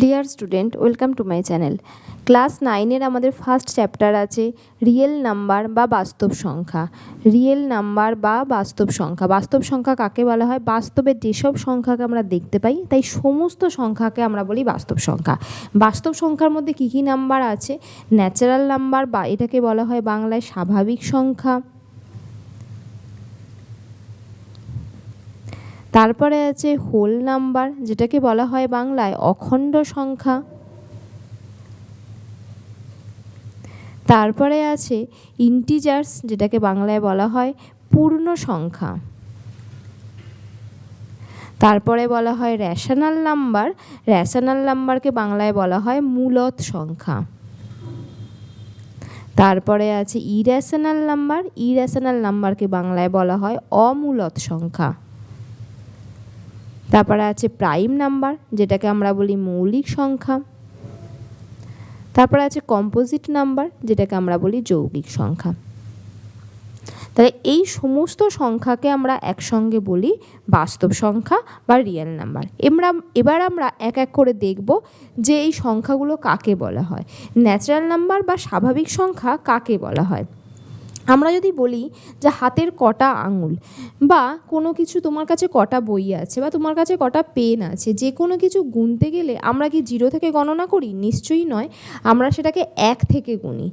Dear student welcome to my channel class নাইনের আমাদের first chapter আছে রিয়েল নাম্বার বা বাস্তব সংখ্যা। রিয়েল নাম্বার বা বাস্তব সংখ্যা। বাস্তব সংখ্যা কাকে বলা হয়? বাস্তবের যেসব সংখ্যাকে আমরা দেখতে পাই, তাই সমস্ত সংখ্যাকে আমরা বলি বাস্তব সংখ্যা। বাস্তব সংখ্যার মধ্যে কী কী নাম্বার আছে? ন্যাচারাল নাম্বার বা এটাকে বলা হয় বাংলায় স্বাভাবিক সংখ্যা। তারপরে আছে হোল নাম্বার, যেটাকে বলা হয় বাংলায় অখণ্ড সংখ্যা। তারপরে আছে ইন্টিজার্স, যেটাকে বাংলায় বলা হয় পূর্ণ সংখ্যা। তারপরে বলা হয় র্যাশনাল নাম্বার র্যাশনাল নাম্বারকে বাংলায় বলা হয় মূলত সংখ্যা। তারপরে আছে ইর্যাশনাল নাম্বার ইর্যাশনাল নাম্বারকে বাংলায় বলা হয় অমূলত সংখ্যা। তারপরে আছে প্রাইম নাম্বার যেটাকে আমরা বলি মৌলিক সংখ্যা। তারপরে আছে কম্পোজিট নাম্বার যেটাকে আমরা বলি যৌগিক সংখ্যা। তাহলে এই সমস্ত সংখ্যাকে আমরা একসঙ্গে বলি বাস্তব সংখ্যা বা রিয়েল নাম্বার এবার এবার আমরা এক এক করে দেখব যে এই সংখ্যাগুলো কাকে বলা হয়। ন্যাচারাল নাম্বার বা স্বাভাবিক সংখ্যা কাকে বলা হয়। আমরা যদি বলি যে হাতের কটা আঙুল বা কোনো কিছু তোমার কাছে কটা বই আছে বা তোমার কাছে কটা পেন আছে, যে কোনো কিছু গুনতে গেলে আমরা কি জিরো থেকে গণনা করি? নিশ্চয়ই নয়। আমরা সেটাকে এক থেকে গুনি।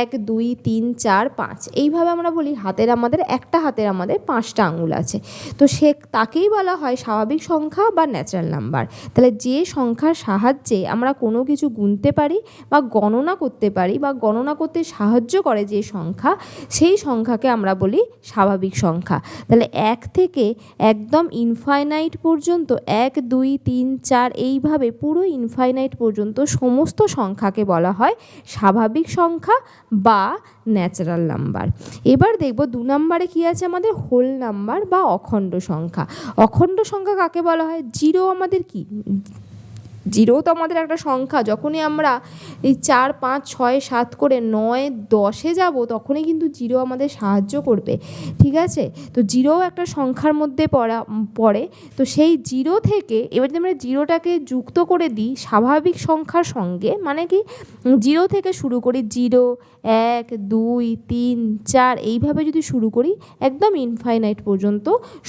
এক, দুই, তিন, চার, পাঁচ। এইভাবে আমরা বলি হাতের আমাদের, একটা হাতের আমাদের পাঁচটা আঙুল আছে। তো সে, তাকেই বলা হয় স্বাভাবিক সংখ্যা বা ন্যাচারাল নাম্বার তাহলে যে সংখ্যার সাহায্যে আমরা কোনো কিছু গুনতে পারি বা গণনা করতে পারি বা গণনা করতে সাহায্য করে যে সংখ্যা সেই সংখ্যাকে আমরা বলি স্বাভাবিক সংখ্যা। তাহলে এক থেকে একদম ইনফাইনাইট পর্যন্ত এক, দুই, তিন, চার এইভাবে পুরো ইনফাইনাইট পর্যন্ত সমস্ত সংখ্যাকে বলা হয় স্বাভাবিক সংখ্যা বা ন্যাচারাল নাম্বার এবার দেখব দু নম্বরে কী আছে আমাদের? হোল নাম্বার বা অখণ্ড সংখ্যা। অখণ্ড সংখ্যা কাকে বলা হয়? জিরো আমাদের কি? জিরো তো আমাদের একটা সংখ্যা। যখনই আমরা এই চার, পাঁচ, ছয়, সাত করে নয়, দশে যাব, তখনই কিন্তু জিরো আমাদের সাহায্য করবে। ঠিক আছে? তো জিরোও একটা সংখ্যার মধ্যে পড়া, পড়ে। তো সেই জিরো থেকে এবার যদি আমরা জিরোটাকে যুক্ত করে দিই স্বাভাবিক সংখ্যার সঙ্গে মানে কি? জিরো থেকে শুরু করি জিরো, এক, দুই, তিন, চার, এইভাবে যদি শুরু করি একদম ইনফাইনাইট পর্যন্ত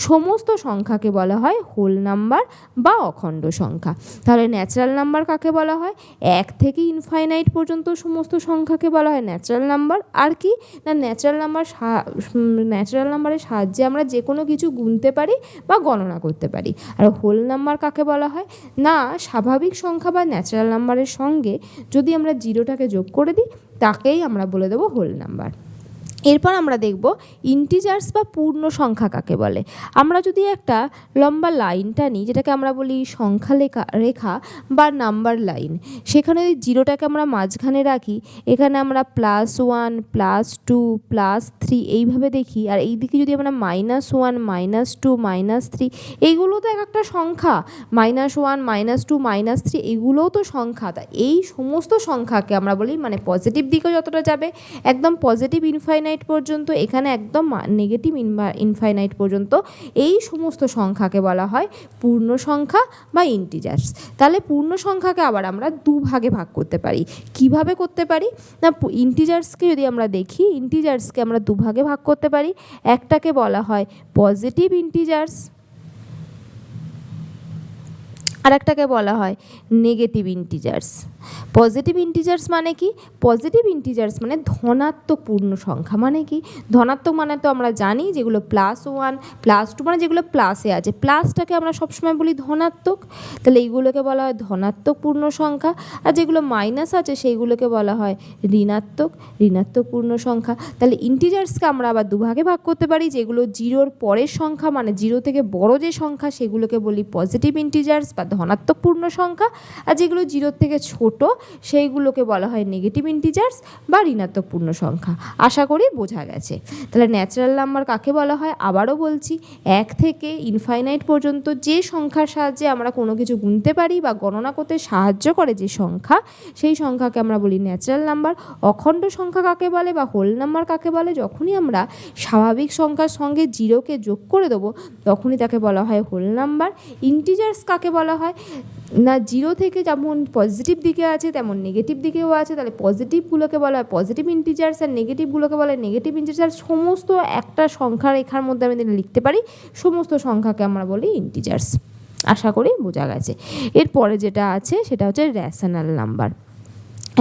সমস্ত সংখ্যাকে বলা হয় হোল নাম্বার বা অখণ্ড সংখ্যা। তাহলে ন্যাচারাল নাম্বার কাকে বলা হয়? এক থেকে ইনফাইনাইট পর্যন্ত সমস্ত সংখ্যাকে বলা হয় ন্যাচারাল নাম্বার আর কি? না ন্যাচারাল নাম্বার ন্যাচারাল নাম্বারের সাহায্যে আমরা যে কোনো কিছু গুনতে পারি বা গণনা করতে পারি। আর হোল নাম্বার কাকে বলা হয়? না, স্বাভাবিক সংখ্যা বা ন্যাচারাল নাম্বারের সঙ্গে যদি আমরা জিরোটাকে যোগ করে দিই, তাকেই আমরা বলে দেবো হোল নাম্বার এরপর আমরা দেখব ইন্টিজার্স বা পূর্ণ সংখ্যা কাকে বলে। আমরা যদি একটা লম্বা লাইনটা নিই, যেটাকে আমরা বলি সংখ্যা লেখা, রেখা বা নাম্বার লাইন সেখানে যদি জিরোটাকে আমরা মাঝখানে রাখি, এখানে আমরা plus one plus two plus three এইভাবে দেখি, আর এই দিকে যদি আমরা minus one minus two minus three এইগুলো তো এক একটা সংখ্যা। Minus one minus two minus three এগুলোও তো সংখ্যা। তা এই সমস্ত সংখ্যাকে আমরা বলি মানে পজিটিভ দিকে যতটা যাবে, একদম পজিটিভ ইনফাইনাইট ইনফাইনাইট পর্যন্ত, এখানে একদম নেগেটিভ ইনফাইনাইট পর্যন্ত, এই সমস্ত সংখ্যাকে বলা হয় পূর্ণ সংখ্যা বা ইন্টিজার্স তাহলে পূর্ণ সংখ্যাকে আবার আমরা দু ভাগে করতে পারি। কীভাবে করতে পারি? না ইন্টিজার্সকে যদি আমরা দেখি ইন্টিজার্সকে আমরা দু ভাগে ভাগ করতে পারি। একটাকে বলা হয় পজিটিভ ইন্টিজার্স আর একটাকে বলা হয় নেগেটিভ ইন্টিজার্স পজিটিভ ইন্টিজার্স মানে কি? পজিটিভ ইন্টিজার্স মানে ধনাত্মক পূর্ণ সংখ্যা মানে কি? ধনাত্মক মানে তো আমরা জানি যেগুলো প্লাস ওয়ান প্লাস টু মানে যেগুলো প্লাসে আছে। প্লাসটাকে আমরা সবসময় বলি ধনাত্মক। তাহলে এইগুলোকে বলা হয় ধনাত্মক পূর্ণ সংখ্যা। আর যেগুলো মাইনাস আছে সেইগুলোকে বলা হয় ঋণাত্মক ঋণাত্মক পূর্ণ সংখ্যা। তাহলে ইন্টিজার্সকে আমরা আবার দুভাগে ভাগ করতে পারি। যেগুলো জিরোর পরের সংখ্যা মানে জিরো থেকে বড় যে সংখ্যা, সেগুলোকে বলি পজিটিভ ইন্টিজার্স বা ধনাত্মক পূর্ণ সংখ্যা। আর যেগুলো জিরোর থেকে ছোট সেইগুলোকে বলা হয় নেগেটিভ ইন্টিজার্স বা ঋণাত্মক পূর্ণ সংখ্যা। আশা করি বোঝা গেছে। তাহলে ন্যাচারাল নাম্বার কাকে বলা হয়? আবারও বলছি, এক থেকে ইনফাইনাইট পর্যন্ত যে সংখ্যার সাহায্যে আমরা কোনো কিছু গুনতে পারি বা গণনা করতে সাহায্য করে যে সংখ্যা, সেই সংখ্যাকে আমরা বলি ন্যাচারাল নাম্বার অখণ্ড সংখ্যা কাকে বলে বা হোল নাম্বার কাকে বলে? যখনই আমরা স্বাভাবিক সংখ্যার সঙ্গে জিরোকে যোগ করে দেবো, তখনই তাকে বলা হয় হোল নাম্বার ইন্টিজার্স কাকে বলা হয়? না জিরো থেকে যেমন পজিটিভ দিকে আছে, তেমন নেগেটিভ দিকেও আছে। তাহলে পজিটিভগুলোকে বলা হয় পজিটিভ ইন্টিজার্স আর নেগেটিভগুলোকে বলা হয় নেগেটিভ ইন্টিজার্স সমস্ত একটা সংখ্যা রেখার মধ্যে আমি লিখতে পারি, সমস্ত সংখ্যাকে আমরা বলি ইন্টিজার্স আশা করি বোঝা গেছে। এরপরে যেটা আছে, সেটা হচ্ছে র্যাশনাল নাম্বার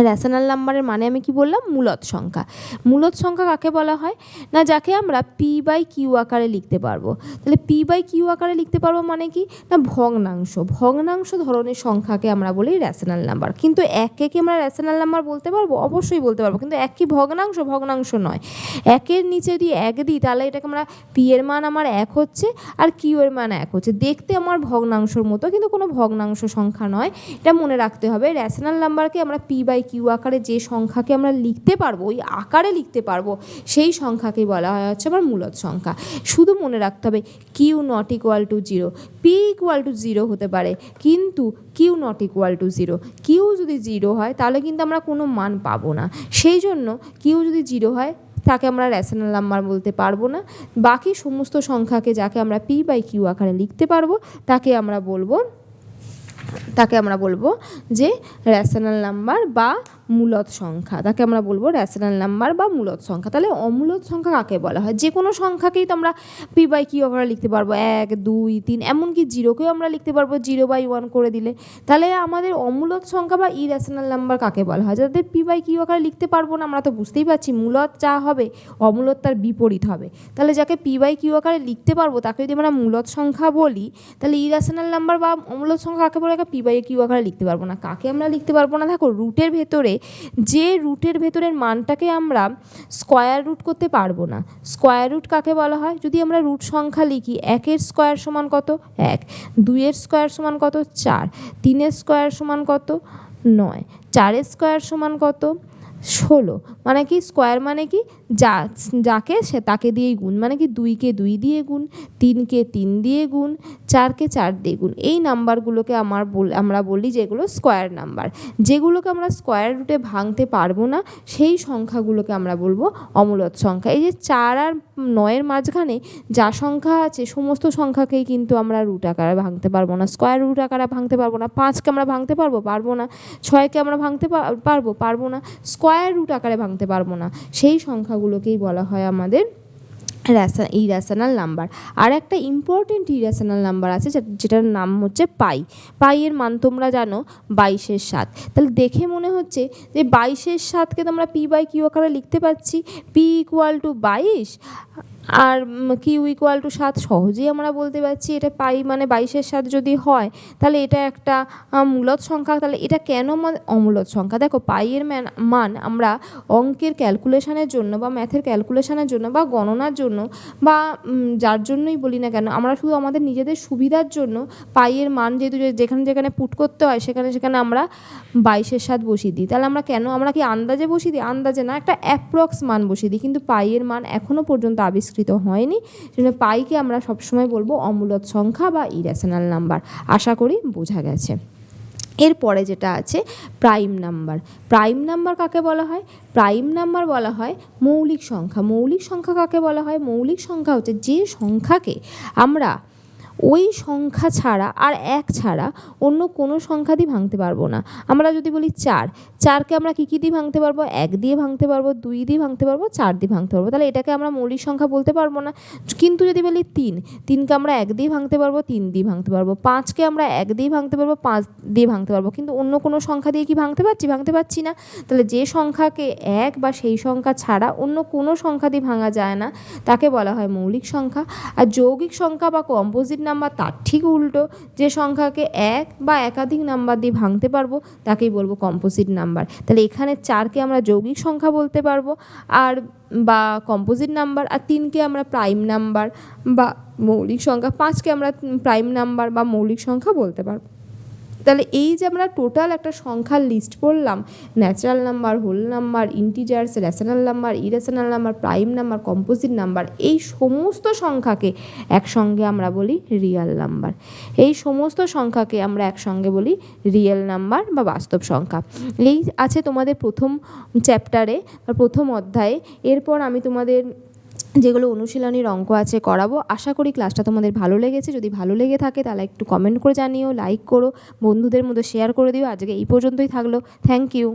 র্যাশনাল নাম্বারের মানে আমি কি বললাম? মূলত সংখ্যা। মূলত সংখ্যা কাকে বলা হয়? না, যাকে আমরা পি বাই কিউ আকারে লিখতে পারব। তাহলে পি বাই কিউ আকারে লিখতে পারব মানে কি? না, ভগ্নাংশ। ভগ্নাংশ ধরনের সংখ্যাকে আমরা বলি র্যাশনাল নাম্বার কিন্তু এককে কি আমরা র্যাশনাল নাম্বার বলতে পারব? অবশ্যই বলতে পারব। কিন্তু এক কি ভগ্নাংশ? ভগ্নাংশ নয়। একের নিচে যদি এক দিই, তাহলে এটাকে আমরা পি এর মান আমার এক হচ্ছে আর কিউ এর মান এক হচ্ছে। দেখতে আমার ভগ্নাংশর মতো, কিন্তু কোনো ভগ্নাংশ সংখ্যা নয়। এটা মনে রাখতে হবে র্যাশনাল নাম্বারকে আমরা পি বাই কিউ আকারে যে সংখ্যাকে আমরা লিখতে পারব, ওই আকারে লিখতে পারব, সেই সংখ্যাকে বলা হয় হচ্ছে আমার মূলত সংখ্যা। শুধু মনে রাখতে হবে, Q not equal to zero. P equal to zero হতে পারে, কিন্তু Q not equal to zero. Q যদি জিরো হয়, তাহলে কিন্তু আমরা কোনো মান পাবো না। সেই জন্য কিউ যদি জিরো হয়, তাকে আমরা র্যাশনাল নাম্বার বলতে পারব না। বাকি সমস্ত সংখ্যাকে যাকে আমরা পি বাই কিউ আকারে লিখতে পারব, তাকে আমরা বলব তাকে আমরা বলব যে রেশনাল নাম্বার বা মূলত সংখ্যা। তাকে আমরা বলব র্যাশনাল নাম্বার বা মূলত সংখ্যা। তাহলে অমূলত সংখ্যা কাকে বলা হয়? যে কোনো সংখ্যাকেই তো আমরা পি বাই কিউ আকারে লিখতে পারব। এক, দুই, তিন, এমনকি জিরোকেও আমরা লিখতে পারব জিরো বাই ওয়ান করে দিলে। তাহলে আমাদের অমূলত সংখ্যা বা ইরেশনাল নাম্বার কাকে বলা হয়? যাদের পি বাই কিউ আকারে লিখতে পারব না, আমরা তো বুঝতেই পারছি মূলত যা হবে অমূলত তার বিপরীত হবে। তাহলে যাকে পি বাই কিউ আকারে লিখতে পারব, তাকে যদি আমরা মূলত সংখ্যা বলি, তাহলে ইরেশনাল নাম্বার বা অমূলত সংখ্যা কাকে বলে? পি বাই কিউ আকারে লিখতে পারব না। কাকে আমরা লিখতে পারব না? দেখো রুটের ভেতরে যে রুটের ভেতরের মানটাকে আমরা স্কোয়ার রুট করতে পারব না। স্কোয়ার রুট কাকে বলা হয়? যদি আমরা রুট সংখ্যা লিখি, একের স্কোয়ার সমান কত? এক। দুইয়ের স্কোয়ার সমান কত? চার। তিনের স্কোয়ার সমান কত? নয়। চারের স্কোয়ার সমান কত? ষোলো। মানে কি? স্কোয়ার মানে কি? যা, যাকে সে, তাকে দিয়েই গুণ। মানে কি? দুইকে দুই দিয়ে গুণ, তিনকে তিন দিয়ে গুণ, চারকে চার দিয়ে গুণ। এই নাম্বারগুলোকে আমার আমরা বলি যেগুলো স্কোয়ার নাম্বার। যেগুলোকে আমরা স্কোয়ার রুটে ভাঙতে পারব না, সেই সংখ্যাগুলোকে আমরা বলব অমূলত সংখ্যা। এই যে চার আর নয়ের মাঝখানে যা সংখ্যা আছে, সমস্ত সংখ্যাকেই কিন্তু আমরা রুট আকারে ভাঙতে পারব না। স্কোয়ার রুট আকারে ভাঙতে পারব না। পাঁচকে আমরা ভাঙতে পারব? পারব না। ছয়কে আমরা ভাঙতে পারব? পারব না। স্কোয়ার রুট আকারে ভাঙতে পারব না। সেই সংখ্যাগুলোকেই বলা হয় আমাদের র্যাসা ইরাশনাল নাম্বার আর একটা ইম্পর্টেন্ট ইরাশনাল নাম্বার আছে যেটার নাম হচ্ছে পাই পাইয়ের মান তোমরা জানো বাইশের সাত। তাহলে দেখে মনে হচ্ছে যে বাইশের সাতকে তোমরা পি বাই কিউ আকারে লিখতে পাচ্ছি। পি ইকুয়াল টু বাইশ আর কিউ ইকুয়াল টু সাত সহজেই আমরা বলতে পারছি এটা পাই মানে বাইশের সাত যদি হয়, তাহলে এটা একটা মূলত সংখ্যা। তাহলে এটা কেন অমূলত সংখ্যা? দেখো পাইয়ের মান আমরা অঙ্কের ক্যালকুলেশনের জন্য বা ম্যাথের ক্যালকুলেশনের জন্য বা গণনার জন্য বা যার জন্যই বলি না কেন, আমরা শুধু আমাদের নিজেদের সুবিধার জন্য পাইয়ের মান যেহেতু যেখানে যেখানে পুট করতে হয়, সেখানে সেখানে আমরা বাইশের সাত বসিয়ে দিই। তাহলে আমরা কেন, আমরা কি আন্দাজে বসিয়ে দিই? আন্দাজে না, একটা অ্যাপ্রক্স মান বসিয়ে দিই। কিন্তু পাইয়ের মান এখনও পর্যন্ত আবিষ্কৃত আবিষ্কৃত হয়নি। সেজন্য পাইকে আমরা সবসময় বলব অমূলত সংখ্যা বা ইরেশনাল নাম্বার আশা করি বোঝা গেছে। এরপরে যেটা আছে প্রাইম নাম্বার প্রাইম নাম্বার কাকে বলা হয়? প্রাইম নাম্বার বলা হয় মৌলিক সংখ্যা। মৌলিক সংখ্যা কাকে বলা হয়? মৌলিক সংখ্যা হচ্ছে যে সংখ্যাকে আমরা ওই সংখ্যা ছাড়া আর এক ছাড়া অন্য কোনো সংখ্যা দিয়ে ভাঙতে পারব না। আমরা যদি বলি চার, চারকে আমরা কী কী দিয়ে ভাঙতে পারব? এক দিয়ে ভাঙতে পারব, দুই দিয়ে ভাঙতে পারব, চার দিয়ে ভাঙতে পারব। তাহলে এটাকে আমরা মৌলিক সংখ্যা বলতে পারব না। কিন্তু যদি বলি তিন, তিনকে আমরা এক দিয়ে ভাঙতে পারব, তিন দিয়ে ভাঙতে পারব। পাঁচকে আমরা এক দিয়ে ভাঙতে পারব, পাঁচ দিয়ে ভাঙতে পারব। কিন্তু অন্য কোনো সংখ্যা দিয়ে কি ভাঙতে পারছি? ভাঙতে পারছি না। তাহলে যে সংখ্যাকে এক বা সেই সংখ্যা ছাড়া অন্য কোনো সংখ্যা দিয়ে ভাঙা যায় না, তাকে বলা হয় মৌলিক সংখ্যা। আর যৌগিক সংখ্যা বা কম্পোজিট নাম্বার, তার ঠিক উল্টো। যে সংখ্যাকে এক বা একাধিক নাম্বার দিয়ে ভাঙতে পারব, তাকেই বলব কম্পোজিট নাম্বার। তাহলে এখানে চারকে আমরা যৌগিক সংখ্যা বলতে পারব, আর বা কম্পোজিট নাম্বার, আর তিনকে আমরা প্রাইম নাম্বার বা মৌলিক সংখ্যা, পাঁচকে আমরা প্রাইম নাম্বার বা মৌলিক সংখ্যা বলতে পারব। তাহলে এই যে আমরা টোটাল একটা সংখ্যার লিস্ট পড়লাম natural number whole number integers rational number irrational number prime number composite number এই সমস্ত সংখ্যাকে একসঙ্গে আমরা বলি রিয়েল নাম্বার এই সমস্ত সংখ্যাকে আমরা একসঙ্গে বলি রিয়েল নাম্বার বা বাস্তব সংখ্যা। এই আছে তোমাদের প্রথম চ্যাপ্টারে বা প্রথম অধ্যায়ে। এরপর আমি তোমাদের যেগুলো অনুশীলনীর অঙ্ক আছে করাবো। আশা করি ক্লাসটা তোমাদের ভালো লেগেছে। যদি ভালো লেগে থাকে তাহলে একটু কমেন্ট করে জানিও লাইক করো, বন্ধুদের মধ্যে শেয়ার করে দিও। আজকে এই পর্যন্তই থাকল। Thank you